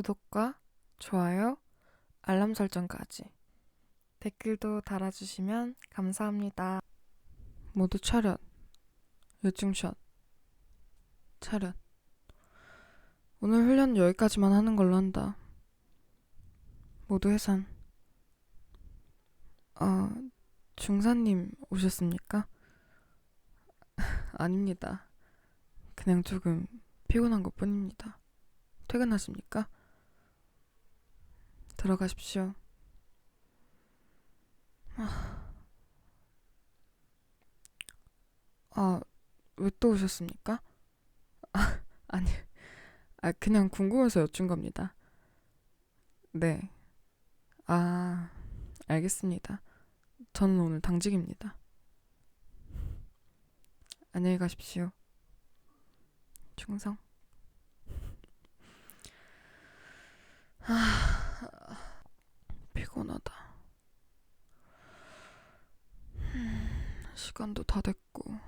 구독과 좋아요, 알람 설정까지. 댓글도 달아주시면 감사합니다. 모두 차렷. 요중샷. 차렷. 오늘 훈련 여기까지만 하는 걸로 한다. 모두 해산. 아, 중사님 오셨습니까? 아닙니다. 그냥 조금 피곤한 것 뿐입니다. 퇴근하십니까? 들어가십시오. 아, 왜 또 오셨습니까? 아, 아니, 아, 그냥 궁금해서 여쭌 겁니다. 네. 아, 알겠습니다. 저는 오늘 당직입니다. 안녕히 가십시오. 충성. 아, 피곤하다. 음, 시간도 다 됐고,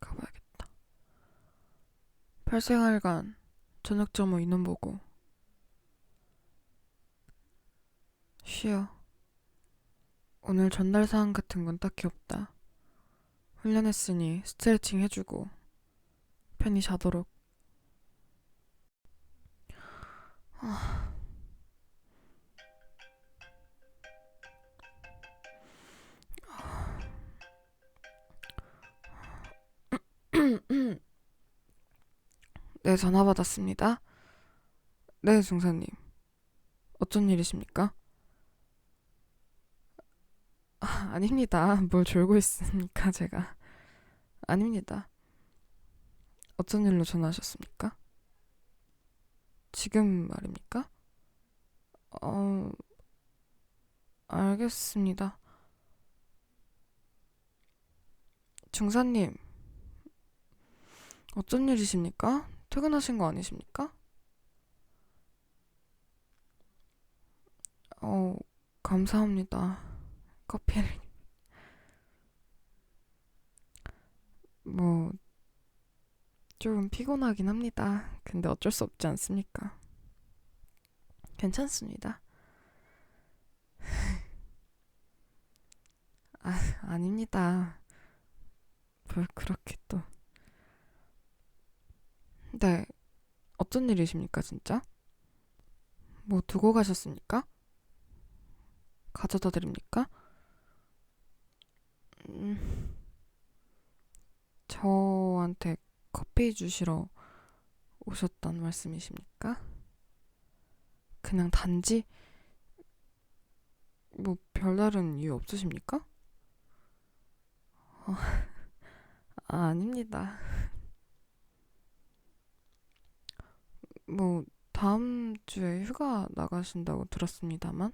가봐야겠다. 팔생활간 저녁 점호 인원 보고, 쉬어. 오늘 전달 사항 같은 건 딱히 없다. 훈련했으니 스트레칭 해주고, 편히 자도록. 네, 전화 받았습니다. 네, 중사님. 어쩐 일이십니까? 아, 아닙니다. 뭘 졸고 있습니까, 제가. 아닙니다. 어쩐 일로 전화하셨습니까? 지금 말입니까? 어, 알겠습니다. 중사님, 어쩐 일이십니까? 퇴근하신 거 아니십니까? 어, 감사합니다. 커피를. 뭐, 조금 피곤하긴 합니다. 근데 어쩔 수 없지 않습니까? 괜찮습니다. 아, 아닙니다. 뭘 그렇게 또. 네, 어쩐 일이십니까, 진짜? 뭐 두고 가셨습니까? 가져다 드립니까? 음, 저한테 커피 주시러 오셨단 말씀이십니까? 그냥 단지 뭐 별다른 이유 없으십니까? 어, 아, 아닙니다. 뭐 다음 주에 휴가 나가신다고 들었습니다만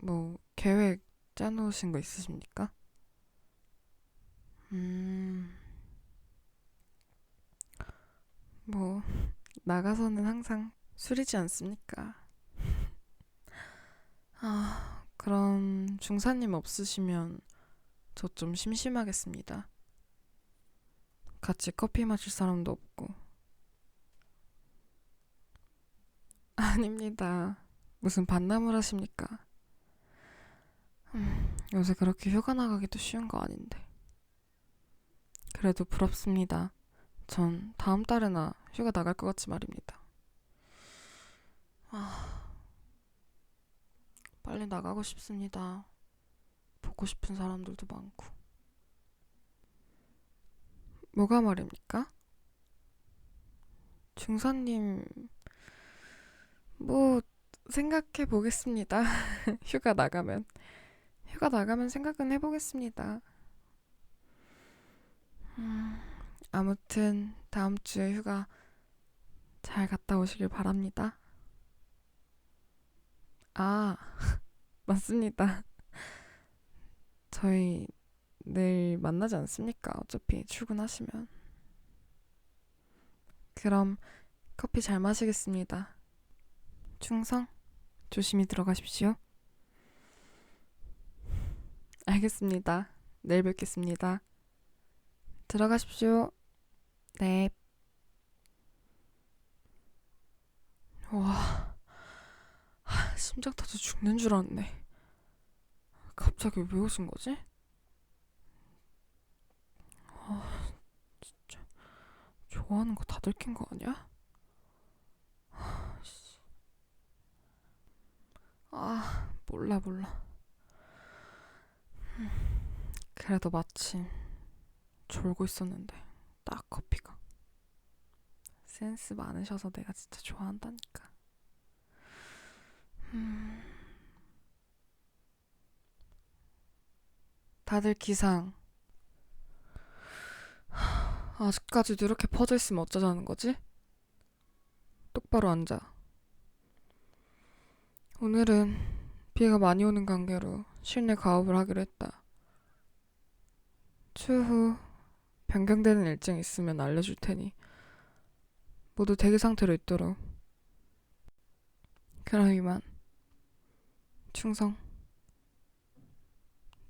뭐 계획 짜놓으신 거 있으십니까? 음, 뭐 나가서는 항상 술이지 않습니까? 아, 그럼 중사님 없으시면 저 좀 심심하겠습니다. 같이 커피 마실 사람도 없고. 아닙니다. 무슨 반남을 하십니까? 음, 요새 그렇게 휴가 나가기도 쉬운 거 아닌데. 그래도 부럽습니다. 전 다음 달에나 휴가 나갈 것 같지 말입니다. 아, 빨리 나가고 싶습니다. 보고 싶은 사람들도 많고. 뭐가 말입니까? 중사님, 뭐, 생각해 보겠습니다. 휴가 나가면. 휴가 나가면 생각은 해보겠습니다. 음, 아무튼, 다음 주에 휴가 잘 갔다 오시길 바랍니다. 아, 맞습니다. 저희 내일 만나지 않습니까? 어차피 출근하시면. 그럼 커피 잘 마시겠습니다. 충성, 조심히 들어가십시오. 알겠습니다. 내일 뵙겠습니다. 들어가십시오. 네. 와, 하, 심장 터져 죽는 줄 알았네. 갑자기 왜 웃은 거지? 아, 진짜 좋아하는 거 다 들킨 거 아니야? 하, 씨. 아, 몰라 몰라. 음, 그래도 마침 졸고 있었는데 딱 커피가. 센스 많으셔서 내가 진짜 좋아한다니까. 음. 다들 기상. 하, 아직까지도 이렇게 퍼져 있으면 어쩌자는 거지? 똑바로 앉아. 오늘은 비가 많이 오는 관계로 실내 가업을 하기로 했다. 추후 변경되는 일정 있으면 알려줄 테니 모두 대기 상태로 있도록. 그럼 이만. 충성.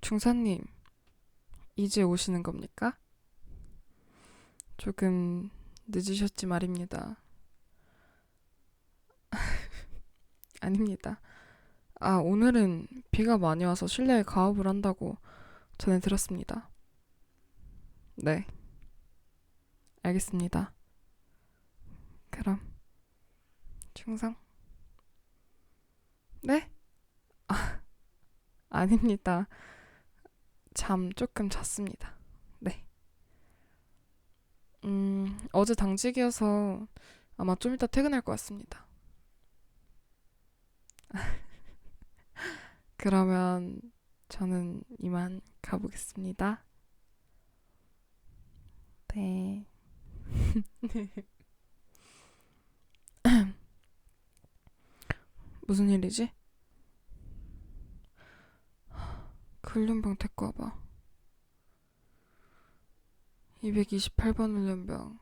중사님, 이제 오시는 겁니까? 조금 늦으셨지 말입니다. 아닙니다. 아, 오늘은 비가 많이 와서 실내에 가업을 한다고 전해 들었습니다. 네. 알겠습니다. 그럼 충성. 네? 아, 아닙니다. 잠 조금 잤습니다. 네. 음, 어제 당직이어서 아마 좀 이따 퇴근할 것 같습니다. 그러면 저는 이만 가보겠습니다. 네. 무슨 일이지? 그 훈련병 데리고 와봐. 228번 훈련병.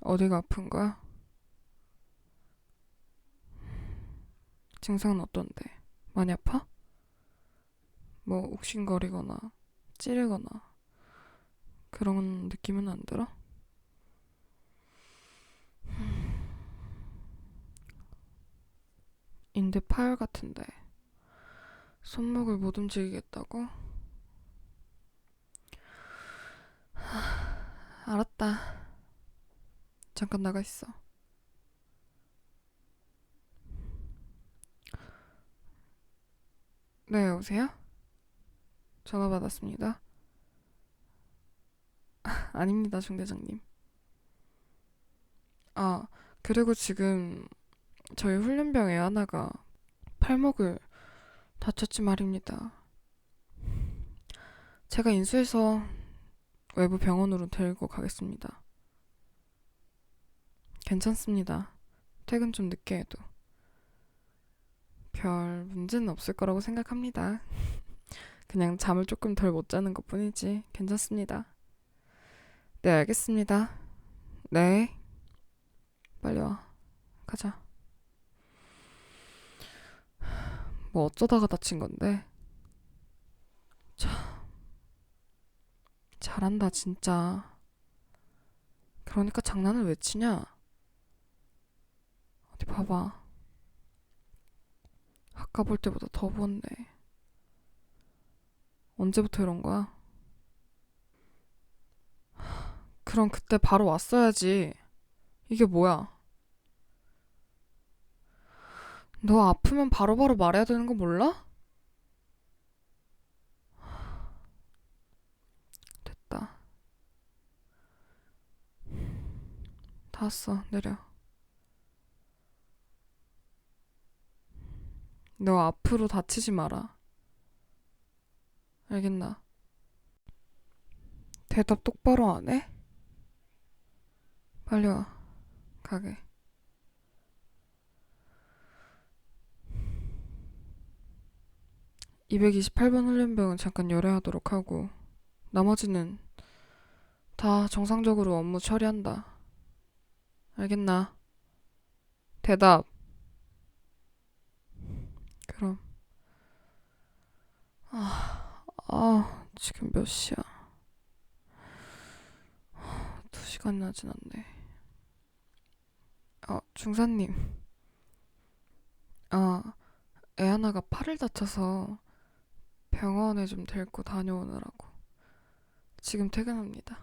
어디가 아픈 거야? 증상은 어떤데? 많이 아파? 뭐 욱신거리거나 찌르거나 그런 느낌은 안 들어? 인대 파열 같은데 손목을 못 움직이겠다고? 하, 알았다. 잠깐 나가 있어. 네, 여보세요? 전화 받았습니다. 아닙니다, 중대장님. 아, 그리고 지금 저희 훈련병 애 하나가 팔목을 다쳤지 말입니다. 제가 인수해서 외부 병원으로 데리고 가겠습니다. 괜찮습니다. 퇴근 좀 늦게 해도. 별 문제는 없을 거라고 생각합니다. 그냥 잠을 조금 덜 못 자는 것 뿐이지. 괜찮습니다. 네, 알겠습니다. 네. 빨리 와. 가자. 뭐 어쩌다가 다친 건데? 참. 잘한다, 진짜. 그러니까 장난을 왜 치냐? 어디 봐봐. 아까 볼 때보다 더 부었네. 언제부터 이런 거야? 그럼 그때 바로 왔어야지. 이게 뭐야? 너 아프면 바로바로 말해야 되는 거 몰라? 됐다. 다 왔어. 내려. 너 앞으로 다치지 마라. 알겠나? 대답 똑바로 안 해? 빨리 와. 가게. (228번) 훈련병은 잠깐 열애하도록 하고 나머지는 다 정상적으로 업무 처리한다. 알겠나? 대답. 그럼. 아, 아, 지금 몇 시야? 두 시간이나 지났네. 아, 중사님. 아, 애 하나가 팔을 다쳐서 병원에 좀 데리고 다녀오느라고. 지금 퇴근합니다.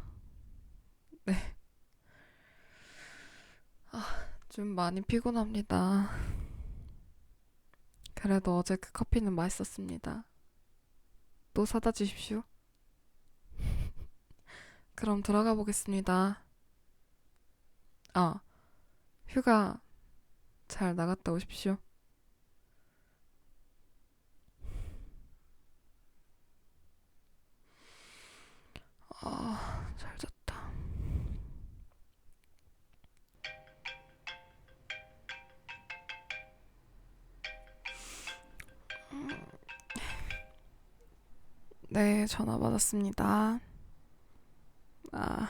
네. 아, 좀 많이 피곤합니다. 그래도 어제 그 커피는 맛있었습니다. 또 사다 주십시오. 그럼 들어가 보겠습니다. 아, 휴가 잘 나갔다 오십시오. 네, 전화 받았습니다. 아,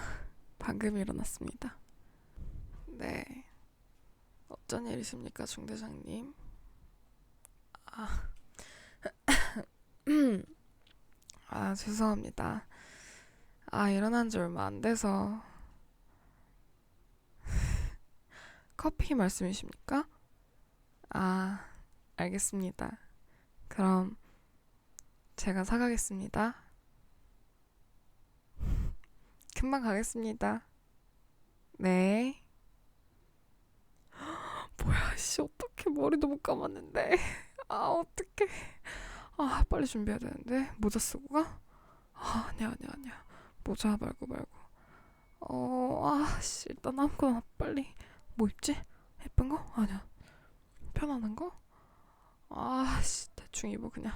방금 일어났습니다. 네. 어쩐 일이십니까, 중대장님? 아, 아, 죄송합니다. 아, 일어난 지 얼마 안 돼서. 커피 말씀이십니까? 아, 알겠습니다. 그럼 제가 사가겠습니다. 금방 가겠습니다. 네. 뭐야, 씨, 어떡해. 머리도 못 감았는데. 아, 어떡해. 아, 빨리 준비해야 되는데. 모자 쓰고 가? 아, 아니야, 아니야, 아니야. 모자 말고 말고. 어, 아, 씨, 일단 아무거나 빨리. 뭐 입지? 예쁜 거? 아니야. 편안한 거? 아, 씨, 대충 입어, 그냥.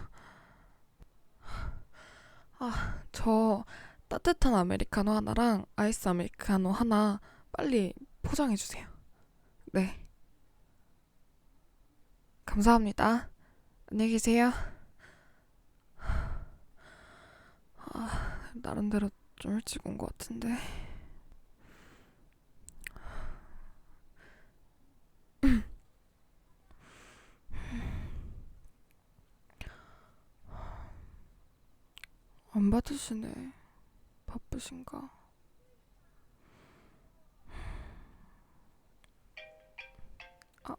아, 저 따뜻한 아메리카노 하나랑 아이스 아메리카노 하나 빨리 포장해 주세요. 네. 감사합니다. 안녕히 계세요. 아, 나름대로 좀 일찍 온 것 같은데. 안 받으시네. 바쁘신가? 아.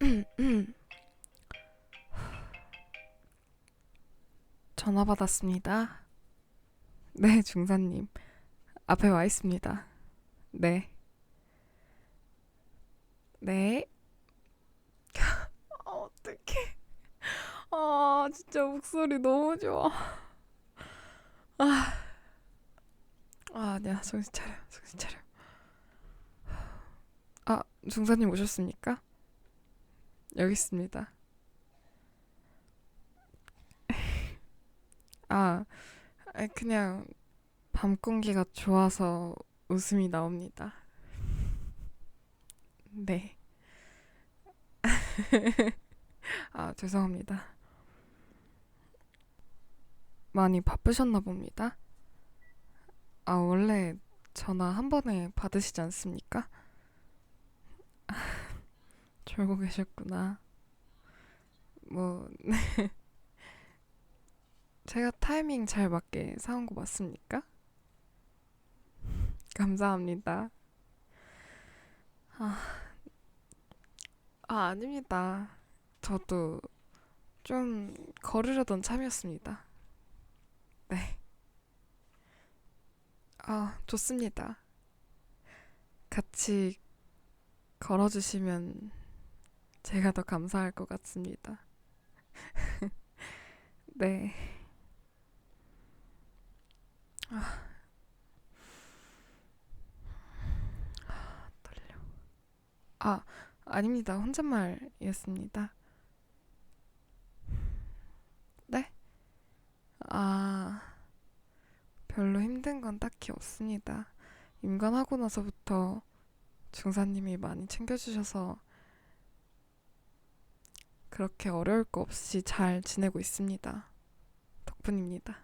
전화 받았습니다. 네, 중사님. 앞에 와 있습니다. 네. 네. 아, 어떡해. 아, 진짜 목소리 너무 좋아. 아, 아, 아니야. 정신 차려. 정신 차려. 아, 중사님 오셨습니까? 여기 있습니다. 아, 아, 그냥 밤 공기가 좋아서 웃음이 나옵니다. 네. 아, 죄송합니다. 많이 바쁘셨나 봅니다. 아, 원래 전화 한 번에 받으시지 않습니까? 졸고 계셨구나. 뭐, 제가 타이밍 잘 맞게 사온 거 맞습니까? 감사합니다. 아, 아, 아닙니다. 저도 좀 걸으려던 참이었습니다. 네. 아, 좋습니다. 같이 걸어주시면 제가 더 감사할 것 같습니다. 네. 아, 떨려. 아, 아닙니다. 혼잣말이었습니다. 네? 아, 별로 힘든 건 딱히 없습니다. 임관하고 나서부터 중사님이 많이 챙겨주셔서 그렇게 어려울 거 없이 잘 지내고 있습니다. 덕분입니다.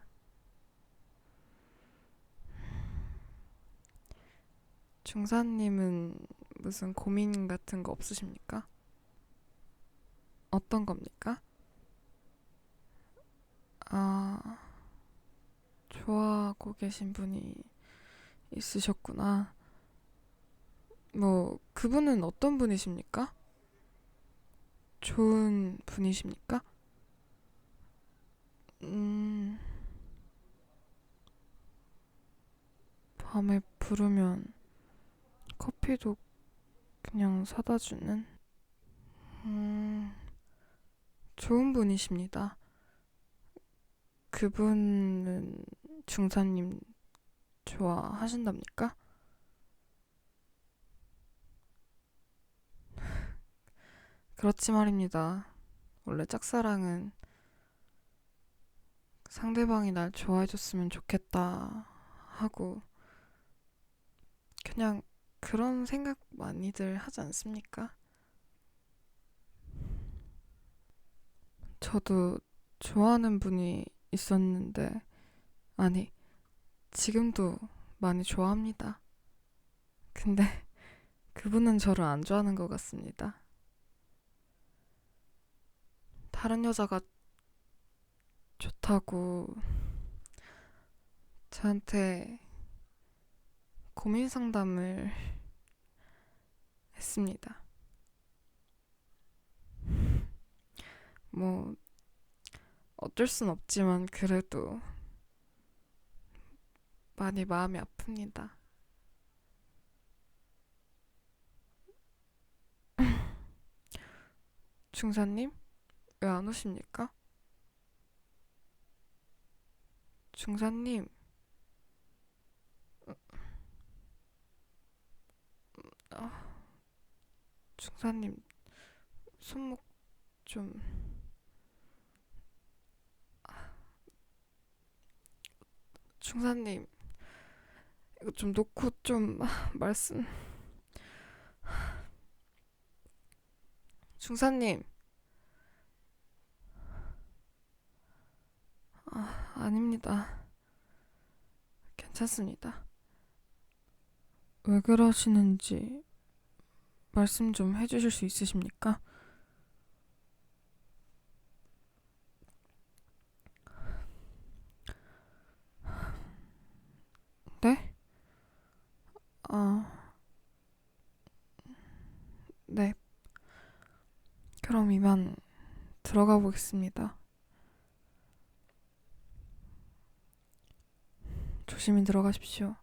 중사님은 무슨 고민 같은 거 없으십니까? 어떤 겁니까? 아, 좋아하고 계신 분이 있으셨구나. 뭐, 그분은 어떤 분이십니까? 좋은 분이십니까? 음, 밤에 부르면 커피도 그냥 사다 주는? 음, 좋은 분이십니다. 그분은 중사님 좋아하신답니까? 그렇지 말입니다. 원래 짝사랑은 상대방이 날 좋아해줬으면 좋겠다 하고 그냥 그런 생각 많이들 하지 않습니까? 저도 좋아하는 분이 있었는데, 아니, 지금도 많이 좋아합니다. 근데 그분은 저를 안 좋아하는 것 같습니다. 다른 여자가 좋다고 저한테 고민 상담을 했습니다. 뭐, 어쩔 순 없지만 그래도 많이 마음이 아픕니다. 중사님? 왜 안 오십니까? 중사님, 아, 중사님, 손목 좀, 중사님, 이거 좀 놓고 좀 말씀. 중사님, 아, 아닙니다. 괜찮습니다. 왜 그러시는지 말씀 좀 해주실 수 있으십니까? 네? 아, 네. 그럼 이만 들어가 보겠습니다. 조심히 들어가십시오.